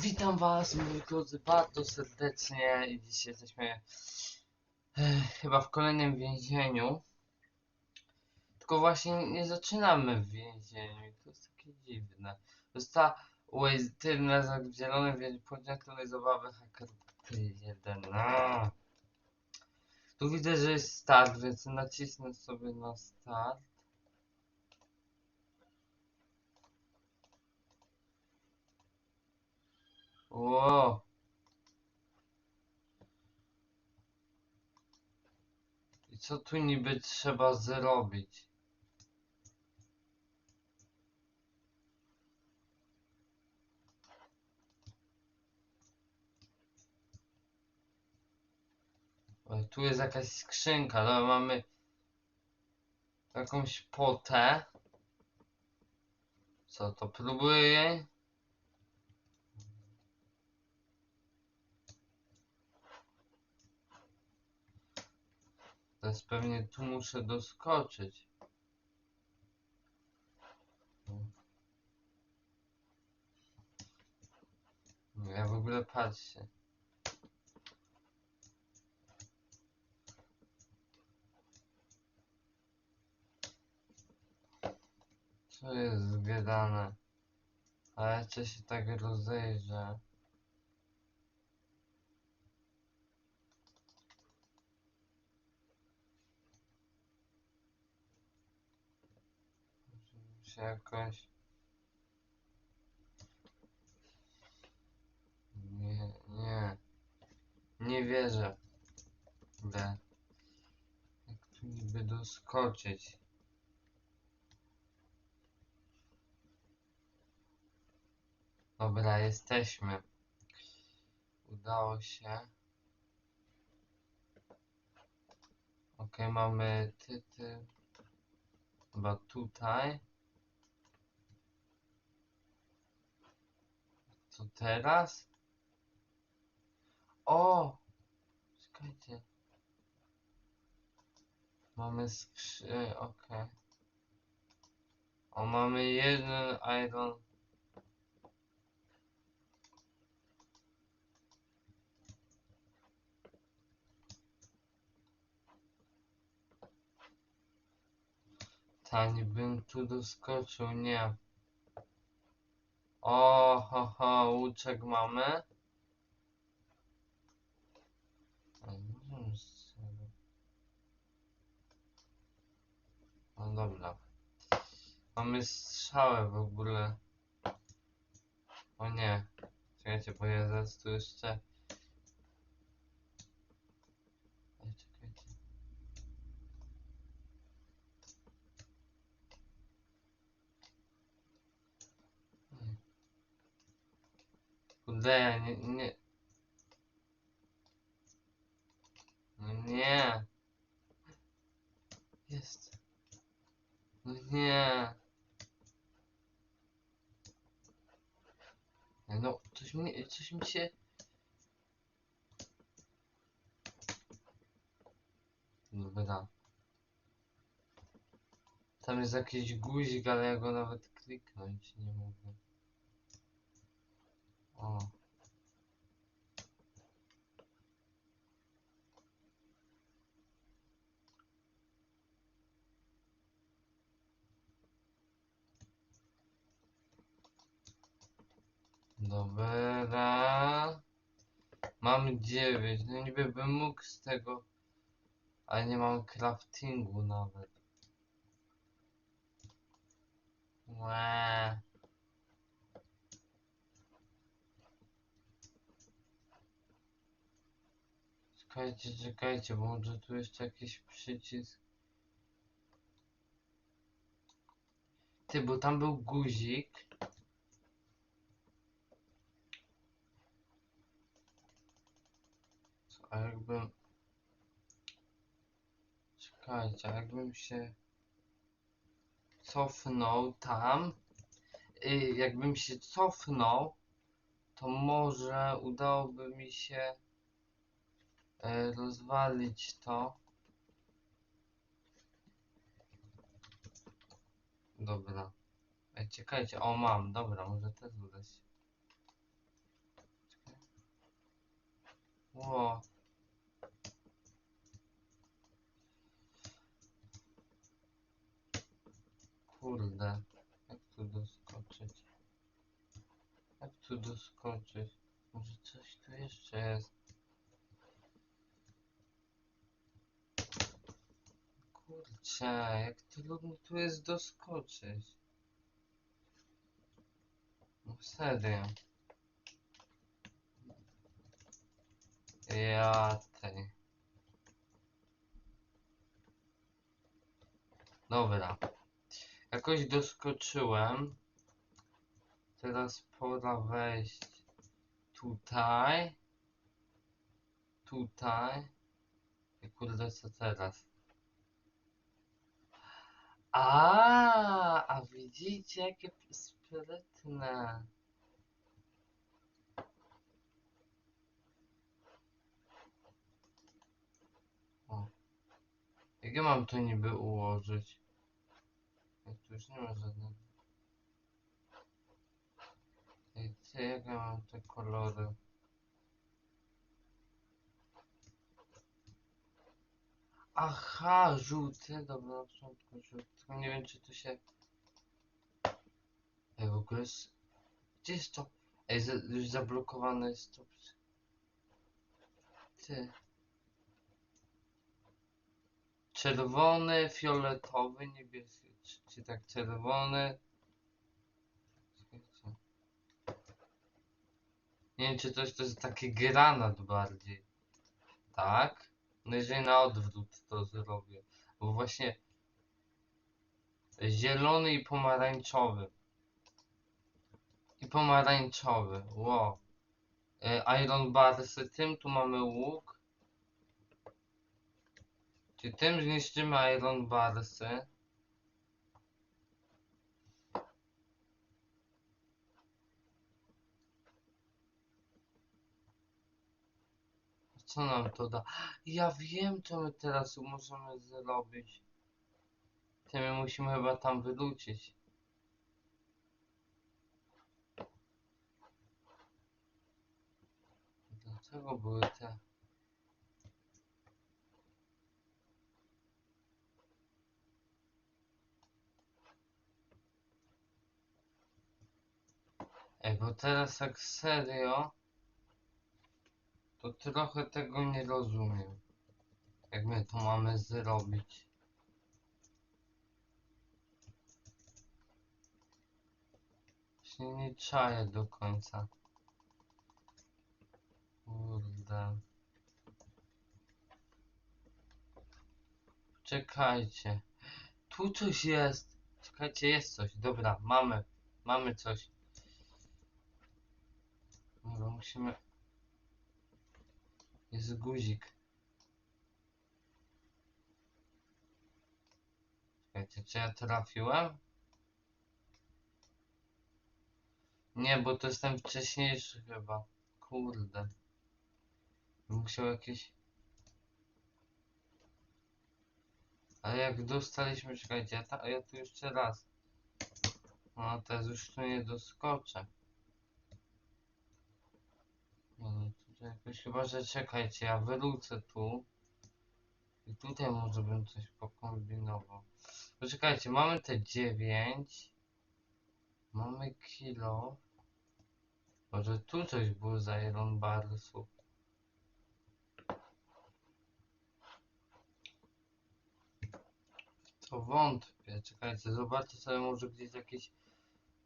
Witam was, moi drodzy, bardzo serdecznie i dzisiaj jesteśmy e, chyba w kolejnym więzieniu. Tylko właśnie nie zaczynamy w więzieniu i to jest takie dziwne. Została tylna za zielony więzień podjętej zabawy hacker 1. No. Tu widzę, że jest start, więc nacisnę sobie na start. Ło. I co tu niby trzeba zrobić? O, tu jest jakaś skrzynka, no mamy jakąś potę. Co to próbuję Teraz pewnie tu muszę doskoczyć. Ja w ogóle patrzę. Co jest zgadane? Ale czy się tak rozejrzę? Jakoś... Nie, nie. Nie wierzę. Kurde. Jak tu niby doskoczyć? Dobra, jesteśmy. Udało się. Ok, mamy tyty. Chyba tutaj. Co teraz? O! Czekajcie. Mamy skrzy... ok. O, mamy jeden iron... Tani bym tu doskoczył, nie. O, ho, ho, łuczek mamy. No dobra. Mamy strzałę w ogóle. O nie. Czekajcie, bo ja tu jeszcze... Ej, czekajcie. Ej. Ja nie, nie... No nie. Jest. No nie. No, coś mi, coś mi się... Dobra. Tam jest jakiś guzik, ale ja go nawet kliknąć nie mogę. O. Dobra. Mam 9. No niby bym mógł z tego. Ale nie mam craftingu nawet. Łe. Czekajcie, czekajcie, bo może tu jeszcze jakiś przycisk. Ty, bo tam był guzik. A jakbym... Czekajcie, a jakbym się cofnął tam, y, jakbym się cofnął, to może udałoby mi się e, rozwalić to. Dobra. Ej, czekajcie, o mam, dobra, może też uda się. Ło. Kurde, jak tu doskoczyć? Jak tu doskoczyć? Może coś tu jeszcze jest? Kurczę, jak trudno tu jest doskoczyć. No serio. Ja tej. Dobra. Jakoś doskoczyłem. Teraz pora wejść tutaj. Tutaj. I kurde, co teraz? A, a widzicie, jakie sprytne. Jak ja mam to niby ułożyć? Jak tu już nie ma żadnego. Ej, co, jak ja mam te kolory? Aha, żółty, dobra, na początku żółty. Nie wiem, czy tu się... Ej, w ogóle jest... Gdzie jest to? Ej, za, już zablokowane jest to. Ty. Czerwony, fioletowy, niebieski. Czy, tak czerwony? Nie wiem, czy coś to jest taki granat bardziej. Tak? No jeżeli na odwrót to zrobię. Bo właśnie zielony i pomarańczowy. I pomarańczowy. Wow. E, Iron Barsy, tym tu mamy łuk. Czy tym zniszczymy Iron Barsy? Co nam to da? Ja wiem, co my teraz możemy zrobić. Ty my musimy chyba tam wrócić. Dlaczego były te? Ej, bo teraz tak serio, to trochę tego nie rozumiem. Jak my to mamy zrobić? Właśnie nie czaję do końca. Kurde. Czekajcie. Tu coś jest. Czekajcie, jest coś. Dobra, mamy. Mamy coś. Musimy... Jest guzik. Czekajcie, czy ja trafiłem? Nie, bo to jest ten wcześniejszy chyba. Kurde. Musiał jakieś... Ale jak dostaliśmy, czekajcie, ja, ta, ja tu jeszcze raz. No teraz już tu nie doskoczę. No, no tutaj jakoś chyba, że czekajcie, ja wrócę tu. I tutaj może bym coś pokombinował. Poczekajcie, mamy te 9. Mamy kilo. Może tu coś było za Iron Barsów. To wątpię. Czekajcie, zobaczcie sobie może gdzieś jakiś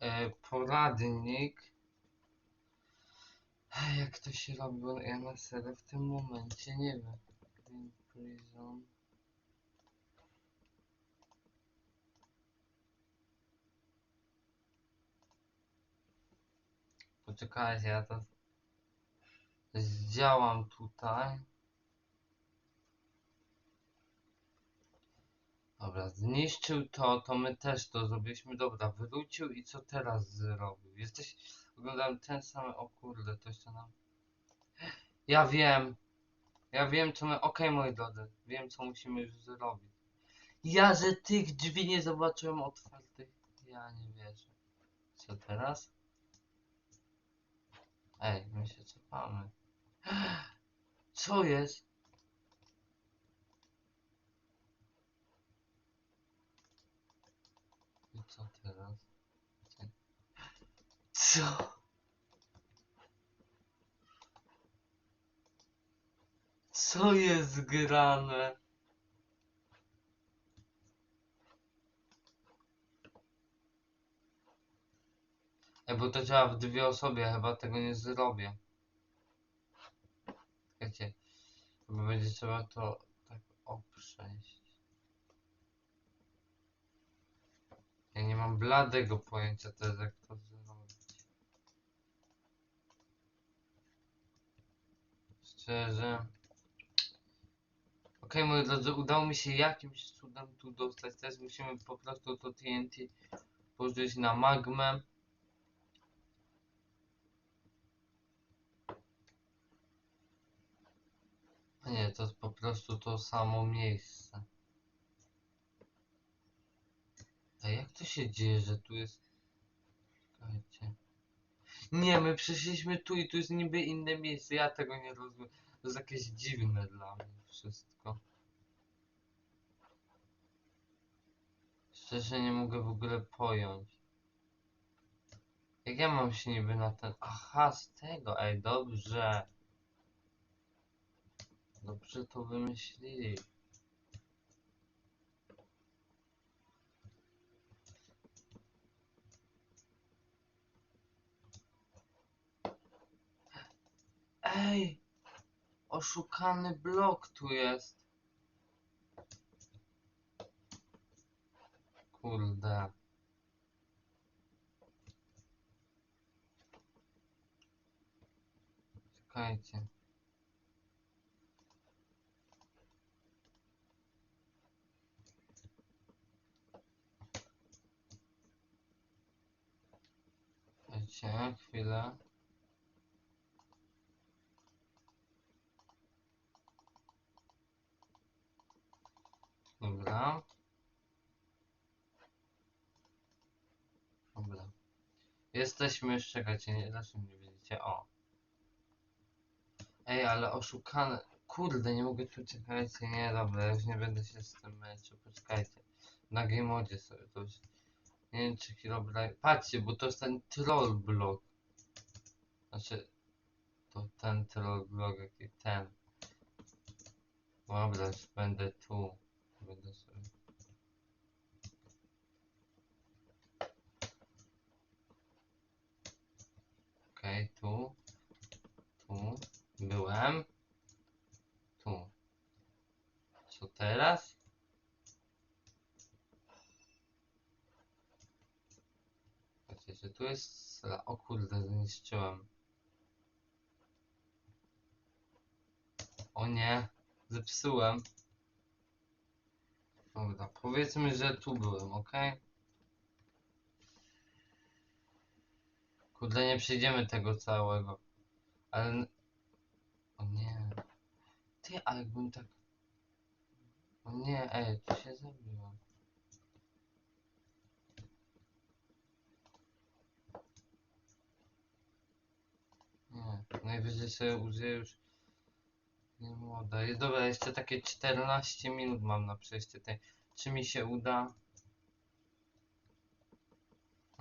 e, poradnik. Jak to się robi, bo ja na serio w tym momencie nie wiem. Green Prison. Poczekajcie, ja to zdziałam tutaj. Dobra, zniszczył to, to my też to zrobiliśmy. Dobra, wrócił i co teraz zrobił? Jesteś, oglądam ten sam, o kurde, to jeszcze nam... Ja wiem, ja wiem co my, okej moi drodzy, wiem co musimy już zrobić. Ja, że tych drzwi nie zobaczyłem otwartych, ja nie wierzę. Co teraz? Ej, my się cofamy. Co jest? I co teraz? Co? Co jest grane? Ej, bo to działa w dwie osoby, ja chyba tego nie zrobię. Wiecie, chyba będzie trzeba to tak oprzeć. Ja nie mam bladego pojęcia teraz jak to zrobić. Szczerze. Okej, moi drodzy, udało mi się jakimś cudem tu dostać. Teraz musimy po prostu to TNT położyć na magmę. A Nie, to jest po prostu to samo miejsce. A jak to się dzieje, że tu jest... Czekajcie. Nie, my przyszliśmy tu i tu jest niby inne miejsce. Ja tego nie rozumiem. To jest jakieś dziwne dla mnie wszystko. Szczerze nie mogę w ogóle pojąć. Jak ja mam się niby na ten... Aha, z tego, ej, dobrze. Dobrze to wymyślili. Ej! Oszukany blok tu jest. Kurde. Czekajcie. Czekajcie, chwilę. Dobra. Dobra. Jesteśmy już, czekajcie, nie, dlaczego nie widzicie? O. Ej, ale oszukane. Kurde, nie mogę tu, czekajcie, nie, dobra, już nie będę się z tym męczył, poczekajcie. Na game modzie sobie to już. Nie wiem, czy. Patrzcie, bo to jest ten troll block. Znaczy, to ten troll block, jaki ten. Dobra, już będę tu. Będę sobie. Okej, tu. Tu. Byłem. Tu. Co teraz? Patrzcie, czy tu jest... sla- O kurde, zniszczyłem. O nie, zepsułem. Dobra, powiedzmy, że tu byłem, ok? Kurde, nie przejdziemy tego całego. Ale... O nie. Ty, a jakbym tak... O nie, ej, tu się zabiłem. Nie, najwyżej sobie użyję już... Nie młoda. Jest dobra, jeszcze takie 14 minut mam na przejście tej. Czy mi się uda?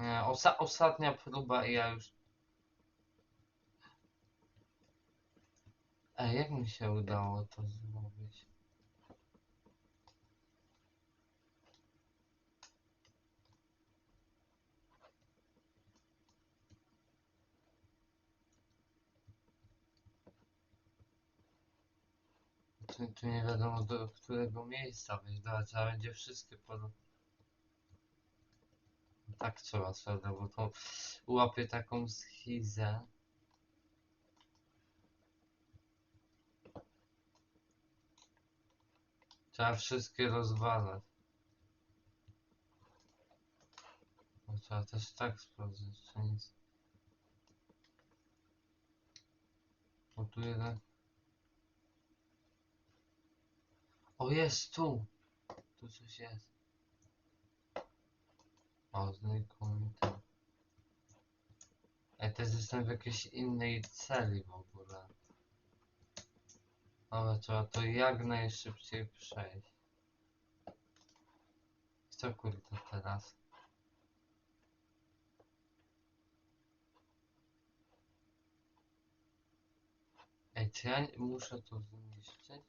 Nie, osa ostatnia próba i ja już. Ej, jak mi się udało to zrobić? Tu, tu nie wiadomo do którego miejsca. Dobra, trzeba będzie wszystkie pod... Tak trzeba sobie, bo to łapie taką schizę. Trzeba wszystkie rozwalać. No, trzeba też tak sprawdzić, czy nic. Tu jeden. O jest tu! Tu coś jest. O, znakomite. Ej, też jestem w jakiejś innej celi w ogóle. Dobra, trzeba to jak najszybciej przejść. Co kurde teraz? Ej, czy ja muszę to zniszczyć?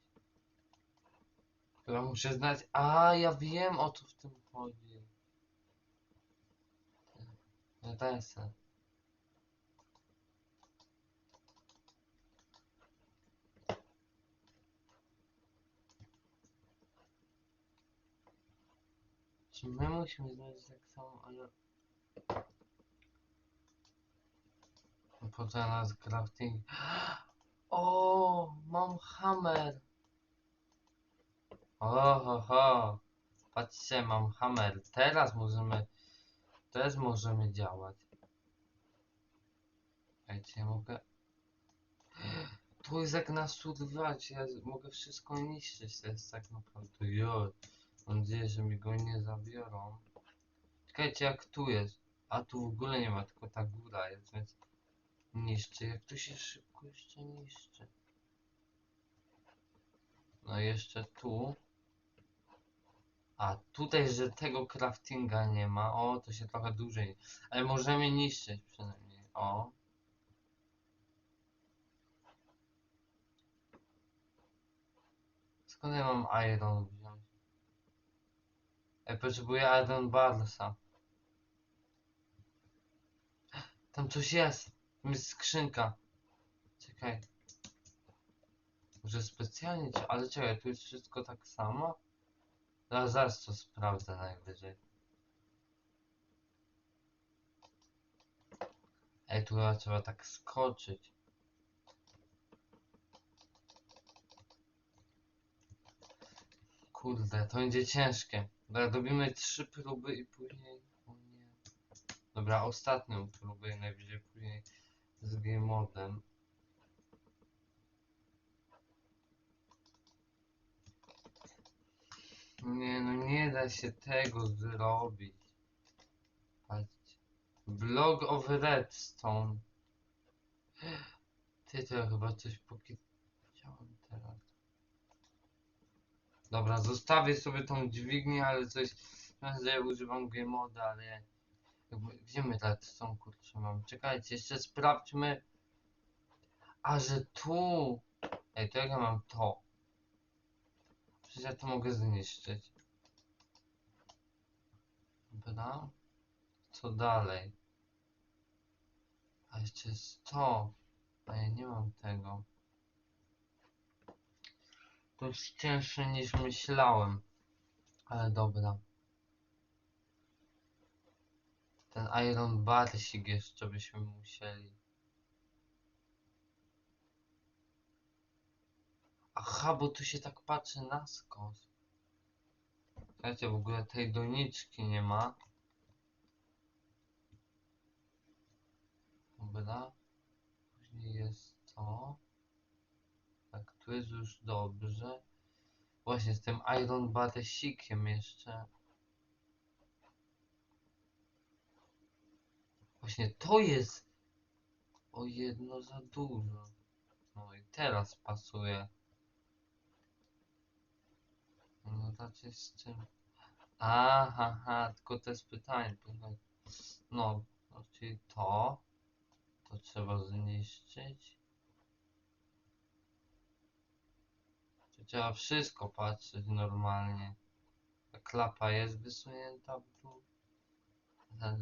Chyba muszę znać. A, ja wiem o co w tym chodzi. No daj se. Czy my musimy znaleźć tak samo, ale... No Po co nas crafting? O, mam hammer. Oho, ho. Patrzcie, mam hammer. Teraz możemy... Teraz możemy działać. Ej, czy ja mogę... Tu jest jak nas surwać, ja mogę wszystko niszczyć, to jest tak naprawdę, jo. Mam nadzieję, że mi go nie zabiorą. Czekajcie, jak tu jest. A tu w ogóle nie ma, tylko ta góra jest, więc niszczy. Jak tu się szybko jeszcze niszczy. No jeszcze tu. A tutaj, że tego craftinga nie ma. O, to się trochę dłużej. Ale możemy niszczyć przynajmniej. O. Skąd ja mam iron wziąć? Ja potrzebuję iron barsa. Tam coś jest. Tam jest skrzynka. Czekaj. Może specjalnie, ale czekaj, tu jest wszystko tak samo? Zaraz, zaraz to sprawdzę najwyżej. Ej, tu trzeba tak skoczyć. Kurde, to będzie ciężkie. Dobra, robimy trzy próby i później... O nie. Dobra, ostatnią próbę i najwyżej później z game modem. Nie, no nie da się tego zrobić. Patrzcie. Blog of Redstone. Ty to chyba coś powiedziałem teraz. Dobra, zostawię sobie tą dźwignię, ale coś... Ja używam game moda, ale... Gdzie my redstone kurczę mam? Czekajcie, jeszcze sprawdźmy. A, że tu! Ej, to jak ja mam to? Przecież ja to mogę zniszczyć. Dobra. Co dalej? A jeszcze jest to. A ja nie mam tego. To jest cięższe niż myślałem. Ale dobra. Ten Iron Barsik jeszcze byśmy musieli. Aha, bo tu się tak patrzy na skos. Słuchajcie, w ogóle tej doniczki nie ma. Dobra. Później jest to. Tak, tu jest już dobrze. Właśnie z tym Iron Baresikiem jeszcze. Właśnie to jest o jedno za dużo. No i teraz pasuje. No raczej z tym. Aha, ha, tylko to jest pytanie. No, czyli to. To trzeba zniszczyć. Czy trzeba wszystko patrzeć normalnie? Ta klapa jest wysunięta w dół. Ten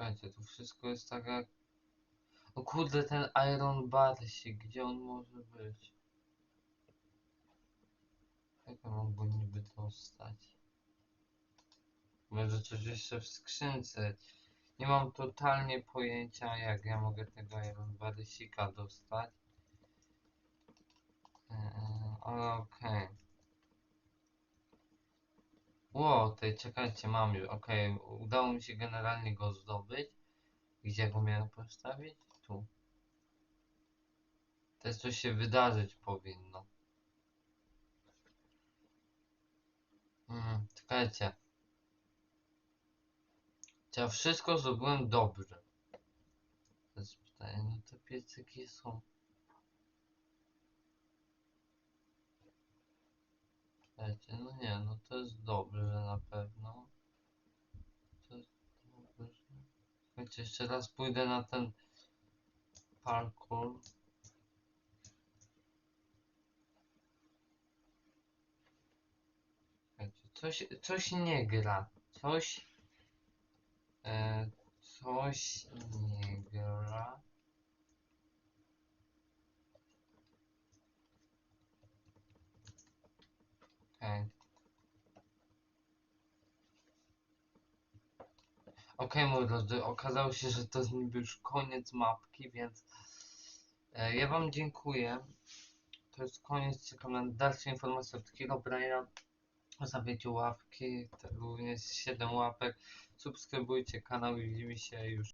Słuchajcie, tu wszystko jest tak jak... O kurde, ten Iron Barsik, gdzie on może być? Jak ja mam go niby dostać? Może coś jeszcze w skrzynce. Nie mam totalnie pojęcia, jak ja mogę tego Iron Barsika dostać. Eee, ale okej. Ło, tej czekajcie, mam już. Okej, udało mi się generalnie go zdobyć. Gdzie go miałem postawić? Tu. Teraz coś się wydarzyć powinno. Hmm, czekajcie. Ja wszystko zrobiłem dobrze? To jest pytanie, no te piecyki są... Słuchajcie, no nie, no to jest dobrze na pewno. To jest dobrze. Słuchajcie, jeszcze raz pójdę na ten parkour. Słuchajcie, coś, coś nie gra. Coś... E, coś nie gra. Okej, moi drodzy, okazało się, że to jest niby już koniec mapki, więc e, ja wam dziękuję. To jest koniec, czekam na dalsze informacje od Herobrine'a. Zostawiajcie łapki, również 7 łapek. Subskrybujcie kanał i widzimy się już